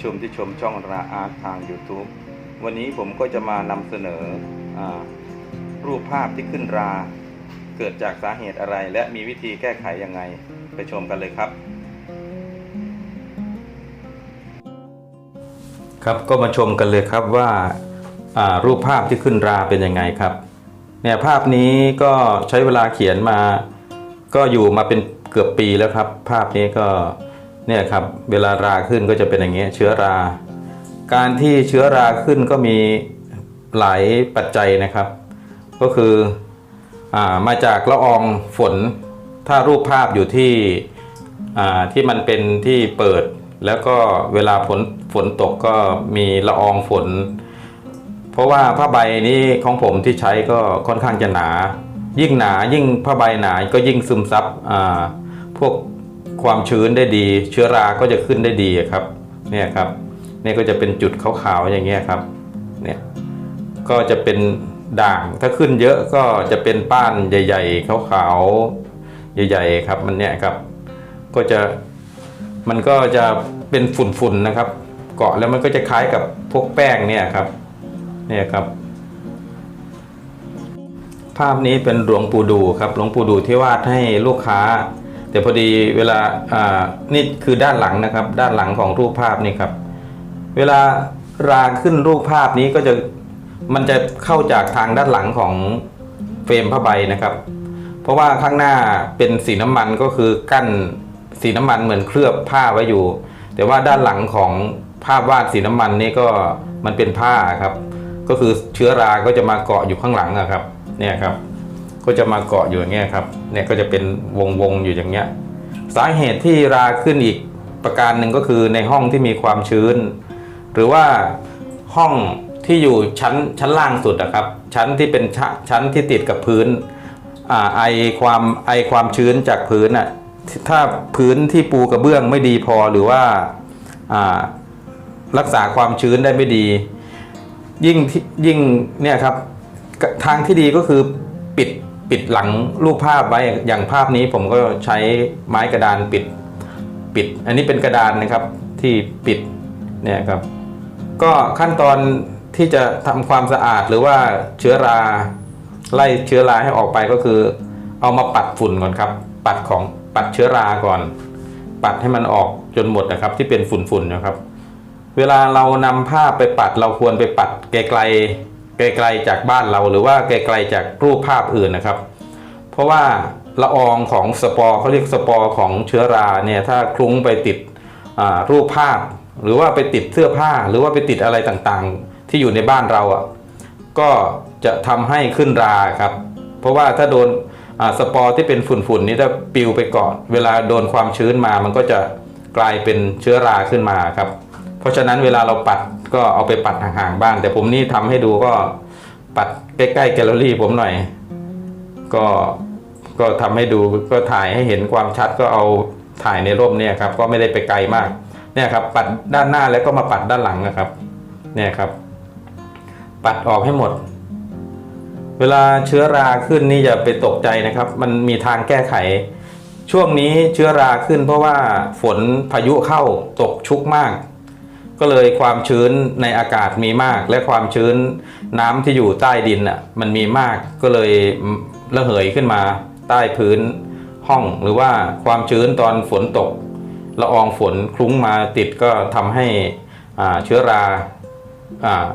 ผู้ชมที่ชมช่องราอาร์ตทาง YouTube วันนี้ผมก็จะมานำเสนออรูปภาพที่ขึ้นรา เกิดจากสาเหตุอะไร และมีวิธีแก้ไขยังไง ไปชมกันเลยครับ ครับก็มาชมกันเลยครับว่าอ่ารูปภาพที่ขึ้นราเป็นยังไงครับเนี่ยภาพนี้ก็ใช้เวลาเขียนมา ก็อยู่มาเป็นเกือบปีแล้วครับ ภาพนี้ก็ เนี่ยครับเวลาราขึ้นก็จะเป็นอย่างเงี้ยเชื้อรา การที่เชื้อราขึ้นก็มีหลายปัจจัยนะครับ ก็คืออมาจากละอองฝน ถ้ารูปภาพอยู่ที่ที่มันเป็นที่เปิด แล้วก็เวลาฝนฝนตกก็มีละอองฝน เพราะว่าผ้าใบนี้ของผมที่ใช้ก็ค่อนข้างจะหนา ยิ่งหนายิ่งผ้าใบหนาก็ยิ่งซึมซับพวก ความชื้นได้ดี เชื้อราก็จะขึ้นได้ดีครับเนี่ยครับเนี่ยก็จะเป็นจุดขาวๆอย่างเงี้ยครับเนี่ยก็จะเป็นด่างถ้าขึ้นเยอะก็จะเป็นป้านใหญ่ ๆขาวๆใหญ่ ๆ ครับมันเนี่ยครับ ก็จะมันก็จะเป็นฝุ่นๆนะครับ เกาะแล้วมันก็จะคล้ายกับพวกแป้งเนี่ยครับเนี่ยครับ ภาพนี้เป็นหลวงปู่ดูครับหลวงปู่ดูที่วาดให้ลูกค้า แต่พอดีเวลาอ่านี่คือด้านหลังนะครับ ด้านหลังของรูปภาพนี่ครับ เวลาราขึ้นรูปภาพนี้ก็จะมันจะเข้าจากทางด้านหลังของเฟรมผ้าใบนะครับ เพราะว่าข้างหน้าเป็นสีน้ำมันก็คือกั้นสีน้ำมันเหมือนเคลือบผ้าไว้อยู่ แต่ว่าด้านหลังของภาพวาดสีน้ำมันนี่ก็มันเป็นผ้าครับ ก็คือเชื้อราก็จะมาเกาะอยู่ข้างหลังอะครับ เนี่ยครับ ก็จะมาเกาะอยู่อย่างเงี้ยครับเนี่ยก็จะเป็นวงวงๆอยู่อย่างเงี้ยสาเหตุที่ราขึ้นอีกประการหนึ่งก็คือในห้องที่มีความชื้น หรือว่าห้องที่อยู่ชั้นชั้นล่างสุดอะครับ ชั้นที่เป็นชชั้นที่ติดกับพื้นอไอความไอความชื้นจากพื้นอะถ้าพื้นที่ปูกระเบื้องไม่ดีพอหรือว่าารักษาความชื้นได้ไม่ดี ยิ่งที่ยิ่งเนี่ยครับทางที่ดีก็คือปิด ปิดหลังรูปภาพไว้อย่างภาพนี้ผมก็ใช้ไม้กระดานปิดปิด อันนี้เป็นกระดานนะครับที่ปิดเนี่ยครับ ก็ขั้นตอนที่จะทำความสะอาดหรือว่าเชื้อราไล่เชื้อราให้ออกไปก็คือ เอามาปัดฝุ่นก่อนครับ ปัดของปัดเชื้อราก่อน ปัดให้มันออกจนหมดนะครับ ที่เป็นฝุ่นๆนะครับ เวลาเรานำผ้าไปปัดเราควรไปปัดไกลๆ ไกลๆจากบ้านเราหรือว่าไกลๆจากรูปภาพอื่นนะครับ เพราะว่าละอองของสปอร์เขาเรียกสปอร์ของเชื้อราเนี่ยถ้าคลุ้งไปติดรูปภาพ หรือว่าไปติดเสื้อผ้า หรือว่าไปติดอะไรต่างๆ ที่อยู่ในบ้านเราอะก็จะทำให้ขึ้นราครับ เพราะว่าถ้าโดนสปอร์ที่เป็นฝุ่นๆนี้ถ้าปลิวไปก่อน เวลาโดนความชื้นมามันก็จะกลายเป็นเชื้อราขึ้นมาครับ เพราะฉะนั้นเวลาเราปัดก็เอาไปปัดห่างๆบ้าง แต่ผมนี่ทำให้ดูก็ปัดใกล้ๆแกลเลอรี่ผมหน่อย ก็ก็ทำให้ดูก็ถ่ายให้เห็นความชัดก็เอาถ่ายในร่มเนี่ยครับ ก็ไม่ได้ไปไกลมากเนี่ยครับ ปัดด้านหน้าแล้วก็มาปัดด้านหลังนะครับ เนี่ยครับ ปัดออกให้หมด เวลาเชื้อราขึ้นนี่อย่าไปตกใจนะครับ มันมีทางแก้ไข ช่วงนี้เชื้อราขึ้น เพราะว่าฝนพายุเข้าตกชุกมาก ก็เลยความชื้นในอากาศมีมาก และความชื้นน้ำที่อยู่ใต้ดินอะมันมีมากก็เลยระเหยขึ้นมาใต้พื้นห้อง หรือว่าความชื้นตอนฝนตกละอองฝนคลุ้งมาติดก็ทำให้เชื้อราอ่า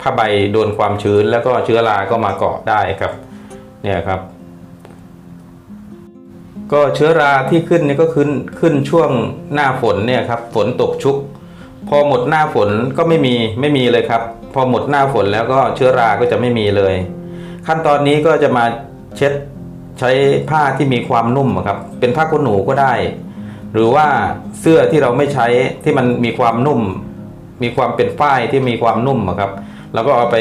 ผ้าใบโดนความชื้นแล้วก็เชื้อราก็มาเกาะได้ครับเนี่ยครับ ก็เชื้อราที่ขึ้นนี่ก็ขึ้นขึ้นช่วงหน้าฝนเนี่ยครับฝนตกชุก พอหมดหน้าฝนก็ไม่มีไม่มีเลยครับ พอหมดหน้าฝนแล้วก็เชื้อราก็จะไม่มีเลย ขั้นตอนนี้ก็จะมาเช็ดใช้ผ้าที่มีความนุ่มครับ เป็นผ้าขนหนูก็ได้ หรือว่าเสื้อที่เราไม่ใช้ที่มันมีความนุ่ม มีความเป็นฝ้ายที่มีความนุ่มครับเราก็เอาไป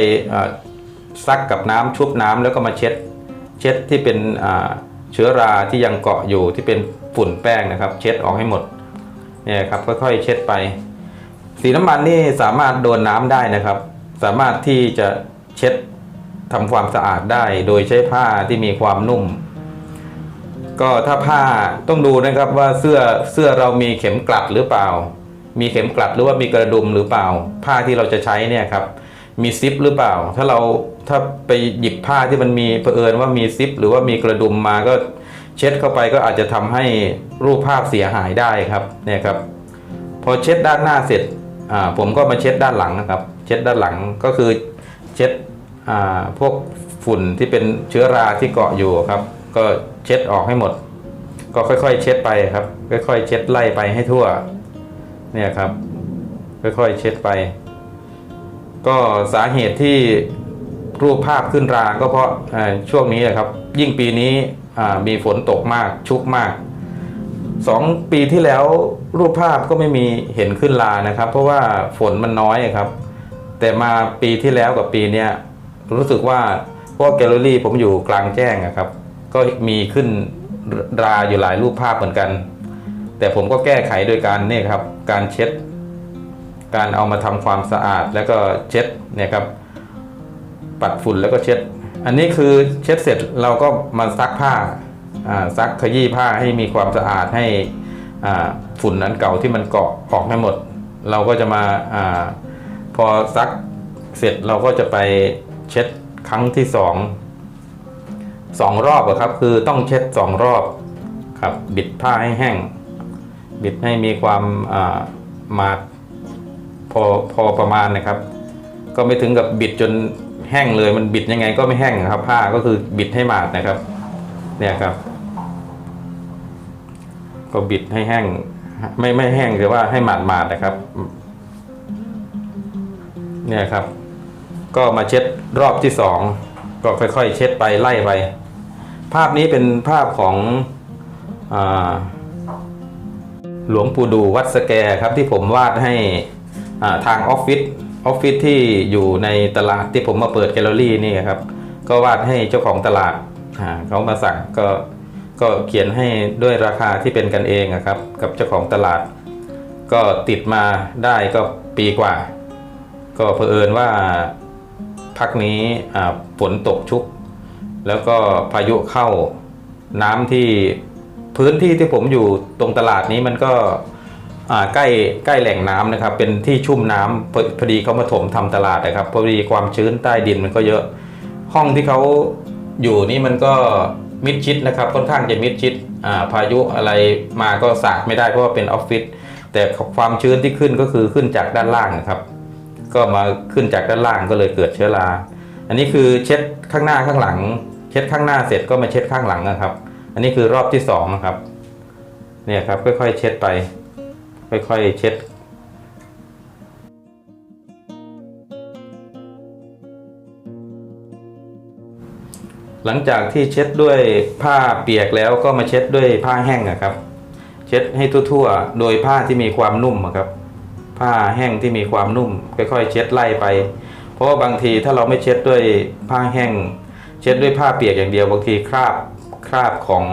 ซักกับน้ำชุบน้ำแล้วก็มาเช็ด เช็ดที่เป็นเชื้อราที่ยังเกาะอยู่ที่เป็นฝุ่นแป้งนะครับ เช็ดออกให้หมดเนี่ยครับค่อยๆ เช็ดไป สีน้ำมันนี่สามารถโดนน้ำได้นะครับ สามารถที่จะเช็ดทำความสะอาดได้ โดยใช้ผ้าที่มีความนุ่ม ก็ถ้าผ้าต้องดูนะครับว่าเสื้อเสื้อเรามีเข็มกลัดหรือเปล่า มีเข็มกลัดหรือว่ามีกระดุมหรือเปล่า ผ้าที่เราจะใช้เนี่ยครับมีซิปหรือเปล่า ถ้าเราถ้าไปหยิบผ้าที่มันมีเผอิญว่ามีซิปหรือว่ามีกระดุมมาก็เช็ดเข้าไปก็อาจจะทำให้รูปภาพเสียหายได้ครับเนี่ยครับ พอเช็ดด้านหน้าเสร็จ อ่าผมก็มาเช็ดด้านหลังนะครับ เช็ดด้านหลังก็คือเช็ดอ่าพวกฝุ่นที่เป็นเชื้อราที่เกาะอยู่ครับ ก็เช็ดออกให้หมด ก็ค่อยๆ เช็ดไปครับ ค่อยๆ เช็ดไล่ไปให้ทั่ว เนี่ยครับ ค่อยๆ เช็ดไป ก็สาเหตุที่รูปภาพขึ้นราก็เพราะช่วงนี้แหละครับ ยิ่งปีนี้มีฝนตกมากชุกมาก สองปีที่แล้วรูปภาพก็ไม่มีเห็นขึ้นลานะครับ เพราะว่าฝนมันน้อยครับ แต่มาปีที่แล้วกับปีเนี้ยรู้สึกว่าเพราะวกแกลเลอรี่ผมอยู่กลางแจ้งอะครับ ก็มีขึ้นราอยู่หลายรูปภาพเหมือนกัน แต่ผมก็แก้ไขโดยการเนี่ยครับ การเช็ด การเอามาทำความสะอาดแล้วก็เช็ดเนี่ยครับ ปัดฝุ่นแล้วก็เช็ด อันนี้คือเช็ดเสร็จเราก็มาซักผ้า ซักขยี้ผ้าให้มีความสะอาดให้ฝุ่นอันเก่าที่มันเกาะออกให้หมด เราก็จะมาอพอซักเสร็จเราก็จะไปเช็ดครั้งที่สองสองรอบครับ คือต้องเช็ดสองรอบครับ บิดผ้าให้แห้ง บิดให้มีความมาดพอพอประมาณนะครับ ก็ไม่ถึงกับบิดจนแห้งเลยมันบิดยังไงก็ไม่แห้งครับ ผ้าก็คือบิดให้หมาดนะครับ เนี่ยครับ ก็บิดให้แห้ง ไม่ไม่แห้งแต่ว่าให้หมาดหมาดๆนะครับ เนี่ยครับ ก็มาเช็ดรอบที่สองก็ค่อยๆ เช็ดไปไล่ไป ภาพนี้เป็นภาพของอหลวงปู่ดูวัดสแกครับ ที่ผมวาดให้ทางออฟฟิศออฟฟิศที่อยู่ในตลาดที่ผมมาเปิดแกลเลอรี่นี่ครับ ก็วาดให้เจ้าของตลาดเขามาสั่งก็ ก็เขียนให้ด้วยราคาที่เป็นกันเองครับ กับเจ้าของตลาด ก็ติดมาได้ก็ปีกว่า ก็เผอิญว่าพักนี้ฝนตกชุก แล้วก็พายุเข้าน้ำที่พื้นที่ที่ผมอยู่ตรงตลาดนี้มันก็ใกล้ใกล้แหล่งน้ำนะครับ เป็นที่ชุ่มน้ำพพอดีเขามาถมทำตลาดนะครับพอดีความชื้นใต้ดินมันก็เยอะ ห้องที่เขาอยู่นี่มันก็ มิดชิดนะครับค่อนข้างจะมิดชิดอ่าพายุอะไรมาก็สากไม่ได้เพราะว่าเป็นออฟฟิศแต่ความชื้นที่ขึ้นก็คือขึ้นจากด้านล่างนะครับ ก็มาขึ้นจากด้านล่างก็เลยเกิดเชื้อรา อันนี้คือเช็ดข้างหน้าข้างหลัง เช็ดข้างหน้าเสร็จก็มาเช็ดข้างหลังนะครับ อันนี้คือรอบที่สองนะครับเนี่ยครับค่อยๆ เช็ดไป ค่อยๆ เช็ด หลังจากที่เช็ดด้วยผ้าเปียกแล้วก็มาเช็ดด้วยผ้าแห้งนะครับ เช็ดให้ทั่วๆ โดยผ้าที่มีความนุ่มครับ ผ้าแห้งที่มีความนุ่ม ค่อยๆ เช็ดไล่ไป เพราะว่าบางทีถ้าเราไม่เช็ดด้วยผ้าแห้ง เช็ดด้วยผ้าเปียกอย่างเดียวบางทีคราบคราบของ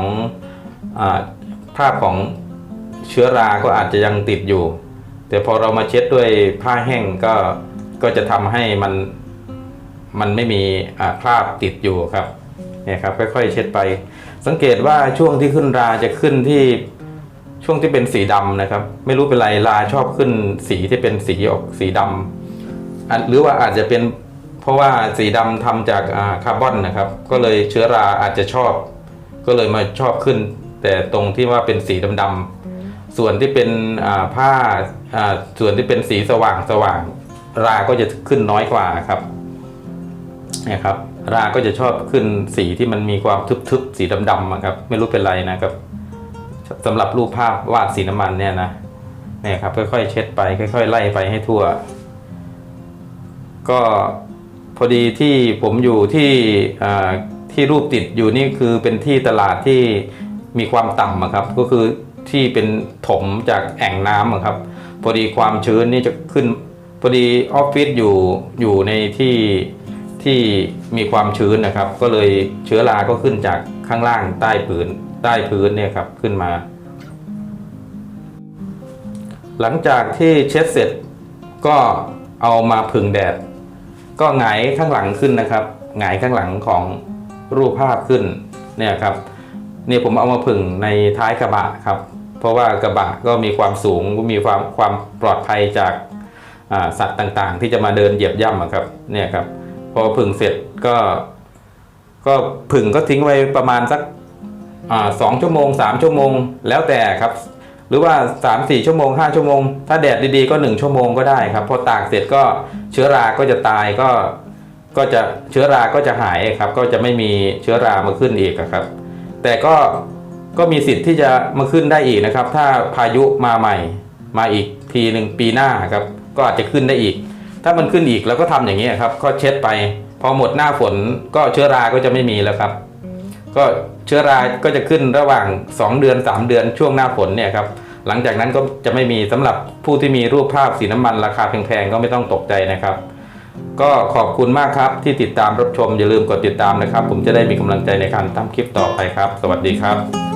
คราบของเชื้อรา ก็อาจจะยังติดอยู่ แต่พอเรามาเช็ดด้วยผ้าแห้งก็ก็จะทำให้มันมันไม่มีคราบติดอยู่ครับ เนี่ยครับค่อยๆ เช็ดไป สังเกตว่าช่วงที่ขึ้นราจะขึ้นที่ช่วงที่เป็นสีดำนะครับ ไม่รู้เป็นไรลาชอบขึ้นสีที่เป็นสีออกสีดำอันหรือว่าอาจจะเป็นเพราะว่าสีดำทำจากคาร์บอนนะครับ ก็เลยเชื้อราอาจจะชอบ ก็เลยมาชอบขึ้น แต่ตรงที่ว่าเป็นสีดำๆส่วนที่เป็นผ้าส่วนที่เป็นสีสว่างสว่างราก็จะขึ้นน้อยกว่าครับเนี่ยครับ ราก็จะชอบขึ้นสีที่มันมีความทึบๆ สีดำๆครับ ไม่รู้เป็นไรนะครับสำหรับรูปภาพวาดสีน้ำมันเนี่ยนะเนี่ยครับค่อยๆเช็ดไปค่อยๆไล่ไปให้ทั่ว ก็พอดีที่ผมอยู่ที่ที่รูปติดอยู่นี่คือเป็นที่ตลาดที่มีความต่ำครับ ก็คือที่เป็นถมจากแอ่งน้ำครับพอดีความชื้นนี่จะขึ้นพอดีออฟฟิศอยู่อยู่ในที่ ที่มีความชื้นนะครับ ก็เลยเชื้อรา ก็ขึ้นจากข้างล่างใต้ผืนใต้พื้นเนี่ยครับขึ้นมา หลังจากที่เช็ดเสร็จก็เอามาผึ่งแดด ก็หงายข้างหลังขึ้นนะครับหงายข้างหลังของรูปภาพขึ้นเนี่ยครับเนี่ยผมเอามาผึ่งในท้ายกระบะครับ เพราะว่ากระบะก็มีความสูงมีความความปลอดภัยจากสัตว์ต่างๆ ที่จะมาเดินเหยียบย่ำอะครับเนี่ยครับ พอผึ่งเสร็จก็ ก็ผึ่งก็ทิ้งไว้ประมาณสักสองชั่วโมงสามชั่วโมง แล้วแต่ครับ หรือว่า3ามสี่ชั่วโมงห้าชั่วโมง ถ้าแดดดีๆก็1ชั่วโมงก็ได้ครับ พอตากเสร็จก็เชื้อราก็จะตายก็ก็จะเชื้อราก็จะหายครับ ก็จะไม่มีเชื้อรามาขึ้นอีกครับ แต่ก็ก็มีสิทธิ์ที่จะมาขึ้นได้อีกนะครับ ถ้าพายุมาใหม่มาอีกทีหนึ่งปีหน้าครับ ก็อาจจะขึ้นได้อีก ถ้ามันขึ้นอีกเราก็ทำอย่างนี้ครับ ก็เช็ดไป พอหมดหน้าฝนก็เชื้อราก็จะไม่มีแล้วครับ ก็เชื้อราก็จะขึ้นระหว่าง 2 เดือน 3 เดือนช่วงหน้าฝนเนี่ยครับหลังจากนั้นก็จะไม่มีสำหรับผู้ที่มีรูปภาพสีน้ำมันราคาแพงๆก็ไม่ต้องตกใจนะครับ ก็ขอบคุณมากครับที่ติดตามรับชมอย่าลืมกดติดตามนะครับ ผมจะได้มีกำลังใจในการทำคลิปต่อไปครับ สวัสดีครับ